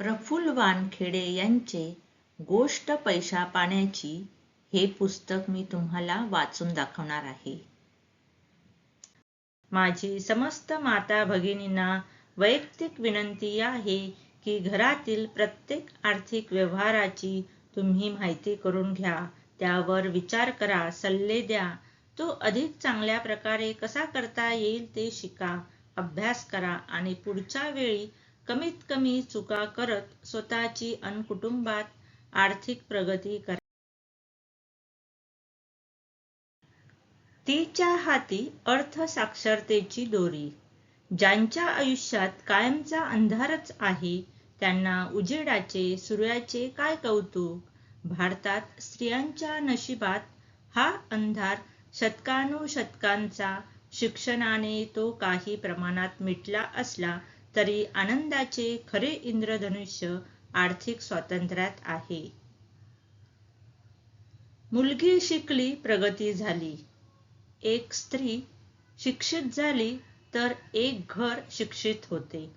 प्रफुल्ल वानखेडे यांचे गोष्ट पैशा पाण्याची हे पुस्तक मी तुम्हाला वाचून दाखवणार आहे. माझी समस्त माता भगिनींना वैयक्तिक विनंती आहे की घरातील प्रत्येक आर्थिक व्यवहाराची तुम्ही माहिती करून घ्या त्यावर विचार करा सल्ले द्या. तो अधिक चांगल्या प्रकारे कसा करता येईल ते शिका अभ्यास करा आणि पुढच्या वेळी कमीत कमी चुका करत स्वतःची अन कुटुंबात आर्थिक प्रगती करा. तिच्या हाती अर्थसाक्षरतेची दोरी. ज्यांच्या आयुष्यात कायमचा अंधारच आहे त्यांना उजेडाचे सूर्याचे काय कौतुक? भारतात स्त्रियांच्या नशिबात हा अंधार शतकानुशतकांचा शिक्षणाने तो काही प्रमाणात मिटला असला तरी आनंदाचे खरे इंद्रधनुष्य आर्थिक स्वातंत्र्यात आहे. मुलगी शिकली प्रगती झाली. एक स्त्री शिक्षित झाली तर एक घर शिक्षित होते.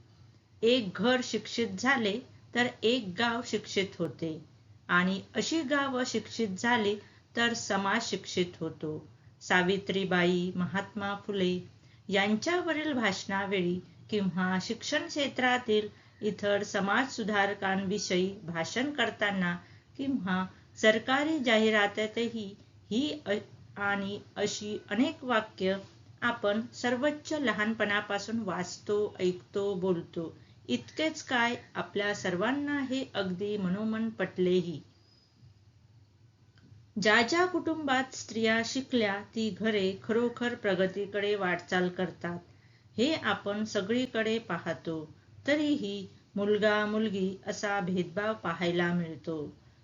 एक घर शिक्षित झाले तर एक गाव शिक्षित होते. आणि अशी गाव शिक्षित झाली तर समाज शिक्षित होतो. सावित्रीबाई महात्मा फुले यांच्यावरील भाषणावेळी किंवा शिक्षण क्षेत्रातील इतर समाज सुधारकांविषयी भाषण करताना किंवा सरकारी जाहिरातीतही ही आणि अशी अनेक वाक्य आपण सर्वोच्च लहानपणापासून वाचतो ऐकतो बोलतो. इतकेच काय आपल्या सर्वांना हे अगदी मनोमन पटलेही. ज्या ज्या कुटुंबात स्त्रिया शिकल्या ती घरे खरोखर प्रगतीकडे वाटचाल करतात. हे आपण सगळीकडे पाहतो तरीही मुलगा मुलगी असा भेदभाव पाहायला मिळतो.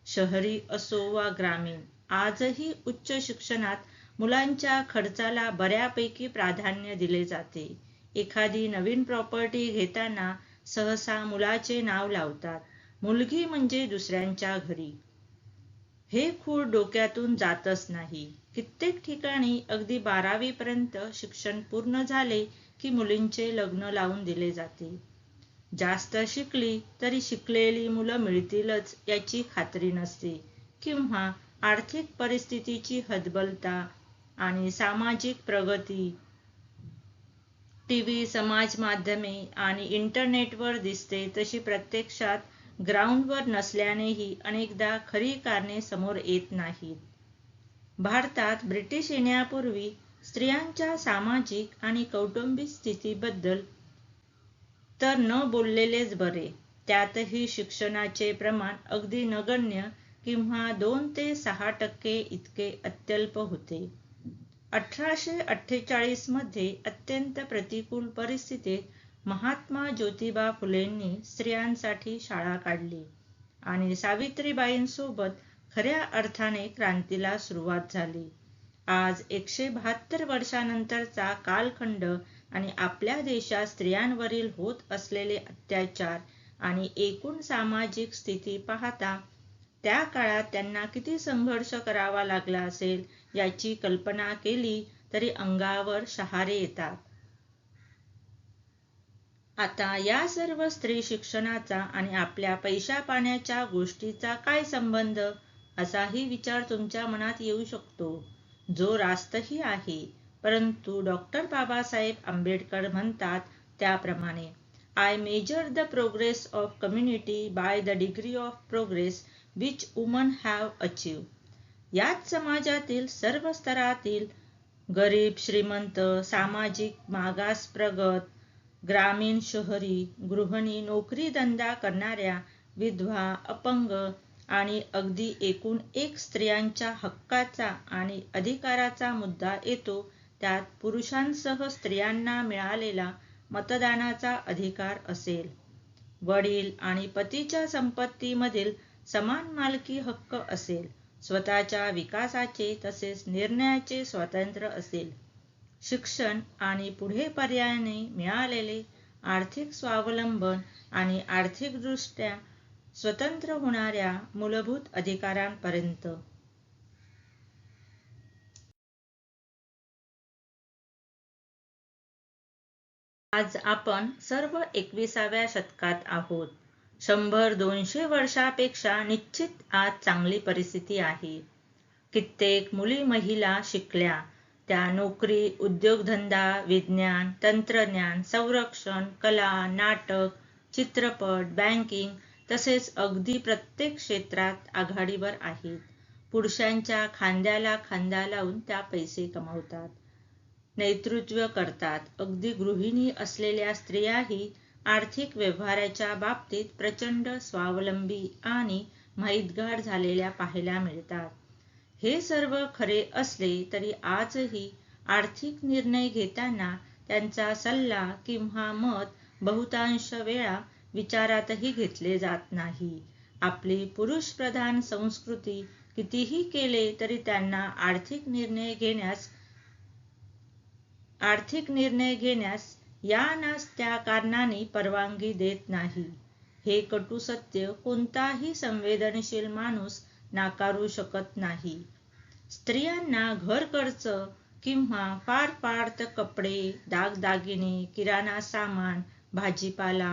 शहरी असो वा ग्रामीण आजही उच्च शिक्षणात मुलांच्या खर्चाला बऱ्यापैकी प्राधान्य दिले जाते. एखादी नवीन प्रॉपर्टी घेताना सहसा मुलाचे नाव लावतात. मुलगी म्हणजे दुसऱ्यांच्या घरी. हे खूळ डोक्यातून जातच नाही. कित्येक ठिकाणी अगदी बारावीपर्यंत शिक्षण पूर्ण झाले की मुलींचे लग्न लावून दिले जाते. जास्त शिकली तरी शिकलेली मुलं मिळतीलच याची खात्री नसते. किंवा आर्थिक परिस्थितीची हदबलता आणि सामाजिक प्रगती. टीव्ही समाज माध्यमे आणि इंटरनेटवर दिसते तशी प्रत्यक्षात ग्राउंडवर नसल्यानेही अनेकदा खरी कारणे समोर येत नाहीत. भारतात ब्रिटिश येण्यापूर्वी स्त्रियांच्या सामाजिक आणि कौटुंबिक स्थितीबद्दल तर न बोललेलेच बरे. त्यातही शिक्षणाचे प्रमाण अगदी नगण्य किंवा दोन ते सहा टक्के इतके अत्यल्प होते. अठराशे अठ्ठेचाळीसमध्ये अत्यंत प्रतिकूल परिस्थितीत महात्मा ज्योतिबा फुलेंनी स्त्रियांसाठी शाळा काढली आणि सावित्रीबाईंसोबत खऱ्या अर्थाने क्रांतीला सुरुवात झाली. आज एकशे बहात्तर वर्षानंतरचा कालखंड आणि आपल्या देशात स्त्रियांवरील होत असलेले अत्याचार आणि एकूण सामाजिक स्थिती पाहता त्या काळात त्यांना किती संघर्ष करावा लागला असेल याची कल्पना केली तरी अंगावर शहारे येतात. आता या सर्व स्त्री शिक्षणाचा आणि आपल्या पैशा पाण्याच्या गोष्टीचा काय संबंध? असाही विचार तुमच्या मनात येऊ शकतो. जो रास्तही आहे. परंतु डॉक्टर बाबासाहेब आंबेडकर म्हणतात त्याप्रमाणे I measure the progress of community by the degree of progress which women have achieve याच समाजातील सर्व स्तरातील गरीब श्रीमंत सामाजिक मागास प्रगत ग्रामीण शहरी गृहिणी नोकरी धंदा करणाऱ्या विधवा अपंग आणि अगदी एकूण एक स्त्रियांच्या हक्काचा आणि अधिकाराचा मुद्दा येतो त्यात पुरुषांसह स्त्रियांना मिळालेला मतदानाचा अधिकार असेल. वडील आणि पतीच्या संपत्तीमधील समान मालकी हक्क असेल. स्वतःच्या विकासाचे तसेच निर्णयाचे स्वातंत्र्य असेल. शिक्षण आणि पुढे पर्यायाने मिळालेले आर्थिक स्वावलंबन आणि आर्थिकदृष्ट्या स्वतंत्र होणाऱ्या मूलभूत अधिकारांपर्यंत. आज आपण सर्व एकविसाव्या शतकात आहोत. शंभर दोनशे वर्षापेक्षा निश्चित आज चांगली परिस्थिती आहे. कित्येक मुली महिला शिकल्या. त्या नोकरी उद्योगधंदा विज्ञान तंत्रज्ञान संरक्षण कला नाटक चित्रपट बँकिंग तसेच अगदी प्रत्येक क्षेत्रात आघाडीवर आहेत. पुरुषांच्या खांद्याला खांदा लावून त्या पैसे कमावतात. नेतृत्व करतात. अगदी गृहिणी असलेल्या स्त्रियाही आर्थिक व्यवहाराच्या बाबतीत प्रचंड स्वावलंबी आणि माहितगार झालेल्या पाहायला मिळतात. हे सर्व खरे असले तरी आजही आर्थिक निर्णय घेताना त्यांचा सल्ला किंवा मत बहुतांश वेळा विचारातही घेतले जात नाही. आपली पुरुष प्रधान संस्कृती कितीही केले तरी त्यांना आर्थिक निर्णय घेण्यास आर्थिक निर्णय घेण्यास या त्या कारणाने परवानगी देत नाही. हे कटू सत्य कोणताही संवेदनशील माणूस नाकारू शकत नाही. स्त्रियांना घर खर्च किंवा फार फार तर कपडे दागदागिने किराणा सामान भाजीपाला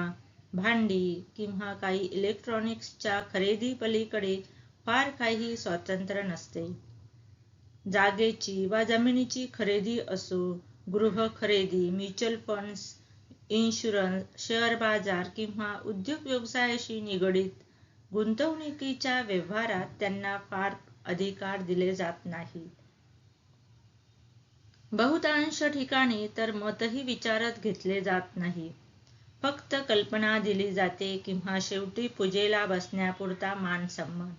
भांडी किंवा काही इलेक्ट्रॉनिक्सच्या खरेदी पलीकडे फार काही स्वातंत्र्य नसते. जागेची वा जमिनीची खरेदी असो गृह खरेदी म्युच्युअल फंड्स इन्शुरन्स शेअर बाजार किंवा उद्योग व्यवसायाशी निगडीत गुंतवणुकीच्या व्यवहारात त्यांना फार अधिकार दिले जात नाही. बहुतांश ठिकाणी तर मतही विचारात घेतले जात नाही. फक्त कल्पना दिली जाते किंवा शेवटी पूजेला बसण्यापुरता मान सन्मान.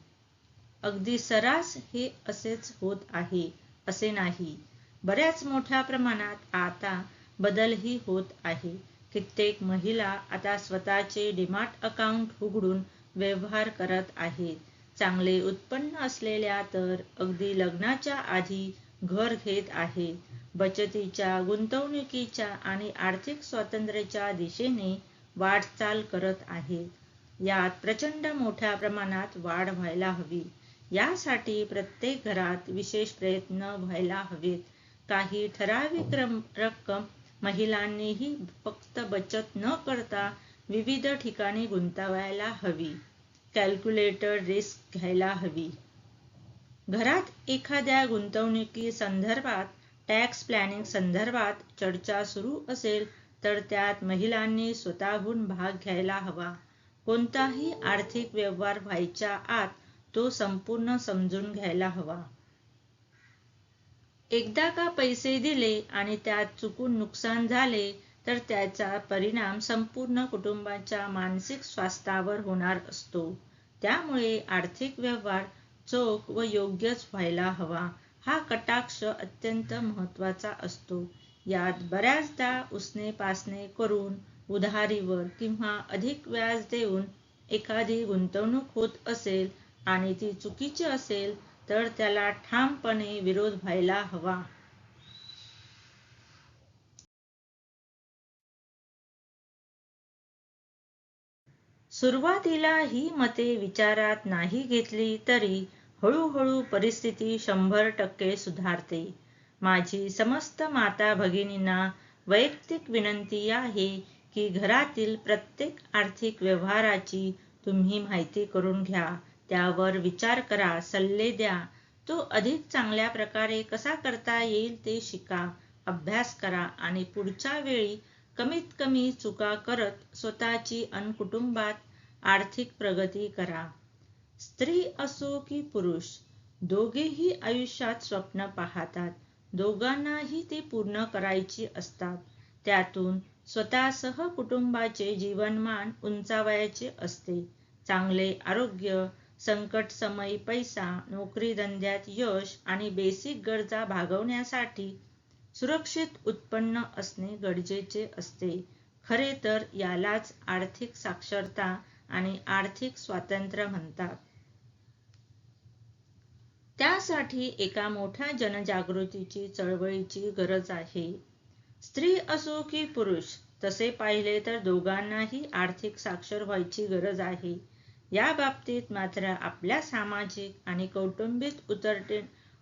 अगदी सरास हे असेच होत आहे असे नाही. बऱ्याच मोठ्या प्रमाणात आता बदलही होत आहे. कित्येक महिला आता स्वतःचे डिमार्ट अकाउंट उघडून व्यवहार करत आहेत. चांगले उत्पन्न असलेल्या तर अगदी लग्नाच्या आधी घर घेत आहेत. बचतीच्या गुंतवणुकीच्या आणि आर्थिक स्वातंत्र्याच्या दिशेने वाटचाल करत आहेत. यात प्रचंड मोठ्या प्रमाणात वाढ व्हायला हवी. यासाठी प्रत्येक घरात विशेष प्रयत्न व्हायला हवेत. काही ठराविक रक्कम महिलांनीही फक्त बचत न करता विविध ठिकाणी गुंतवायला हवी. कॅल्क्युलेटर रिस्क घ्यायला हवी. घरात एखाद्या गुंतवणुकी संदर्भात टॅक्स प्लॅनिंग संदर्भात चर्चा सुरू असेल तर त्यात महिलांनी स्वतःहून भाग घ्यायला हवा. कोणताही आर्थिक व्यवहार व्हायच्या आत तो संपूर्ण समजून घ्यायला हवा. एकदा का पैसे दिले आणि त्यात चुकून नुकसान झाले तर त्याचा परिणाम संपूर्ण कुटुंबाच्या मानसिक स्वास्थ्यावर होणार असतो. त्यामुळे आर्थिक व्यवहार चोख व योग्यच व्हायला हवा. हा कटाक्ष अत्यंत महत्त्वाचा असतो. यात बऱ्याचदा उसने पासने करून उधारीवर किंवा अधिक व्याज देऊन एखादी गुंतवणूक होत असेल आणि ती चुकीची असेल तर त्याला ठामपणे विरोध व्हायला हवा. सुरुवातीला ही मते विचारात नाही घेतली तरी हळूहळू परिस्थिती शंभर टक्के सुधारते. माझी समस्त माता भगिनींना वैयक्तिक विनंती आहे की घरातील प्रत्येक आर्थिक व्यवहाराची तुम्ही माहिती करून घ्या. त्यावर विचार करा सल्ले द्या. तो अधिक चांगल्या प्रकारे कसा करता येईल ते शिका अभ्यास करा आणि पुढच्या वेळी कमीत कमी चुका करत स्वतःची अन कुटुंबात आर्थिक प्रगती करा. स्त्री असो की पुरुष दोघेही आयुष्यात स्वप्न पाहतात. दोघांनाही ते पूर्ण करायची असतात. त्यातून स्वतःसह कुटुंबाचे जीवनमान उंचावायचे असते. चांगले आरोग्य संकट समय पैसा नोकरी धंद्यात यश आणि बेसिक गरजा भागवण्यासाठी सुरक्षित उत्पन्न असणे गरजेचे असते. खरे तर यालाच आर्थिक साक्षरता आणि आर्थिक स्वातंत्र्य म्हणतात. त्यासाठी एका मोठ्या जनजागृतीची चळवळीची गरज आहे. स्त्री असो की पुरुष तसे पाहिले तर दोघांनाही आर्थिक साक्षर व्हायची गरज आहे. या बाबतीत मात्र आपल्या सामाजिक आणि कौटुंबिक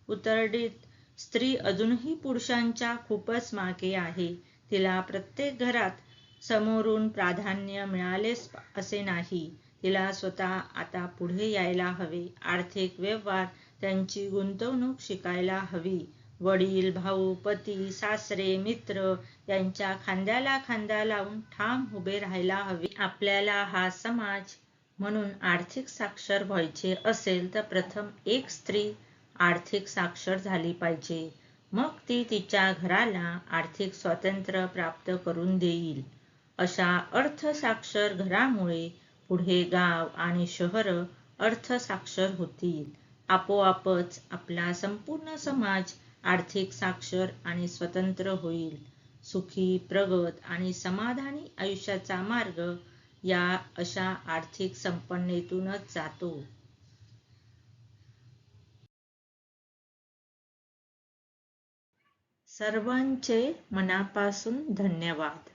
उतरडीत स्त्री अजूनही पुरुषांच्या खूपच मागे आहे. तिला प्रत्येक घरात समोरून प्राधान्य मिळालेच असे नाही. तिला स्वतः आता पुढे यायला हवे. आर्थिक व्यवहार त्यांची गुंतवणूक शिकायला हवी. वडील भाऊ पती सासरे मित्र यांच्या खांद्याला खांदा लावून ठाम उभे राहायला हवे. आपल्याला हा समाज म्हणून आर्थिक साक्षर व्हायचे असेल तर प्रथम एक स्त्री आर्थिक साक्षर झाली पाहिजे. मग ती तिच्या घराला आर्थिक स्वातंत्र्य प्राप्त करून देईल. अशा अर्थसाक्षर घरामुळे पुढे गाव आणि शहर अर्थसाक्षर होतील. आपोआपच आपला संपूर्ण समाज आर्थिक साक्षर आणि स्वतंत्र होईल. सुखी प्रगत आणि समाधानी आयुष्याचा मार्ग या अशा आर्थिक संपन्नतेतूनच जातो. सर्वांचे मनापासून धन्यवाद.